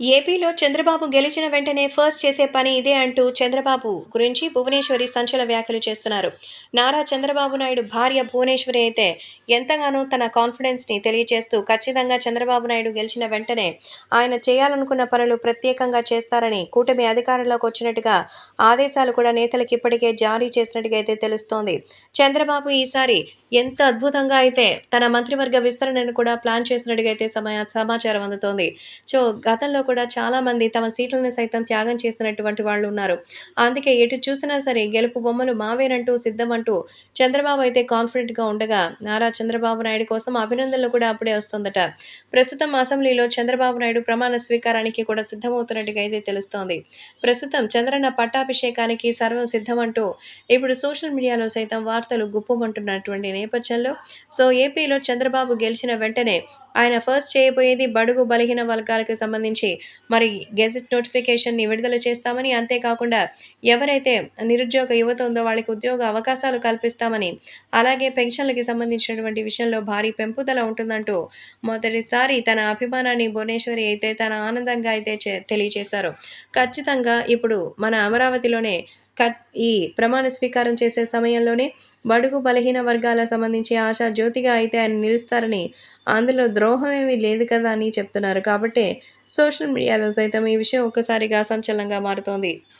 ఏపీలో చంద్రబాబు గెలిచిన వెంటనే ఫస్ట్ చేసే పని ఇదే అంటూ చంద్రబాబు గురించి భువనేశ్వరి సంచలన వ్యాఖ్యలు చేస్తున్నారు. నారా చంద్రబాబు నాయుడు భార్య భువనేశ్వరి అయితే ఎంతగానో తన కాన్ఫిడెన్స్ని తెలియజేస్తూ ఖచ్చితంగా చంద్రబాబు నాయుడు గెలిచిన వెంటనే ఆయన చేయాలనుకున్న పనులు ప్రత్యేకంగా చేస్తారని కూటమి అధికారంలోకి వచ్చినట్టుగా ఆదేశాలు కూడా నేతలకు ఇప్పటికే జారీ చేసినట్టుగా అయితే తెలుస్తోంది. చంద్రబాబు ఈసారి ఎంత అద్భుతంగా అయితే తన మంత్రివర్గ విస్తరణను కూడా ప్లాన్ చేసినట్టుగా అయితే సమయ సమాచారం అందుతోంది. సో గతంలో కూడా చాలామంది తమ సీట్లను సైతం త్యాగం చేసినటువంటి వాళ్ళు ఉన్నారు. అందుకే ఎటు చూసినా సరే గెలుపు బొమ్మలు మావేనంటూ సిద్ధమంటూ చంద్రబాబు అయితే కాన్ఫిడెంట్గా ఉండగా నారా చంద్రబాబు నాయుడు కోసం అభినందనలు కూడా అప్పుడే వస్తుందట. ప్రస్తుతం అసెంబ్లీలో చంద్రబాబు నాయుడు ప్రమాణ స్వీకారానికి కూడా సిద్ధమవుతున్నట్టుగా అయితే తెలుస్తోంది. ప్రస్తుతం చంద్రన్న పట్టాభిషేకానికి సర్వం సిద్ధమంటూ ఇప్పుడు సోషల్ మీడియాలో సైతం వార్తలు గుప్పమంటున్నటువంటి నేపథ్యంలో సో ఏపీలో చంద్రబాబు గెలిచిన వెంటనే ఆయన ఫస్ట్ చేయబోయేది బడుగు బలహీన వర్గాలకు సంబంధించి మరి గెజెట్ నోటిఫికేషన్ని విడుదల చేస్తామని అంతేకాకుండా ఎవరైతే నిరుద్యోగ యువత ఉందో వాళ్ళకి ఉద్యోగ అవకాశాలు కల్పిస్తామని అలాగే పెన్షన్లకి సంబంధించినటువంటి విషయంలో భారీ పెంపుదల ఉంటుందంటూ మొదటిసారి తన అభిమానాన్ని భువనేశ్వరి అయితే తన ఆనందంగా అయితే తెలియజేశారు. ఖచ్చితంగా ఇప్పుడు మన అమరావతిలోనే కట్ ఈ ప్రమాణ స్వీకారం చేసే సమయంలోనే బడుగు బలహీన వర్గాల సంబంధించి ఆశా జ్యోతిగా అయితే ఆయన నిలుస్తారని అందులో ద్రోహం ఏమీ లేదు కదా అని చెప్తున్నారు. కాబట్టి సోషల్ మీడియాలో సైతం ఈ విషయం ఒక్కసారిగా సంచలనంగా మారుతోంది.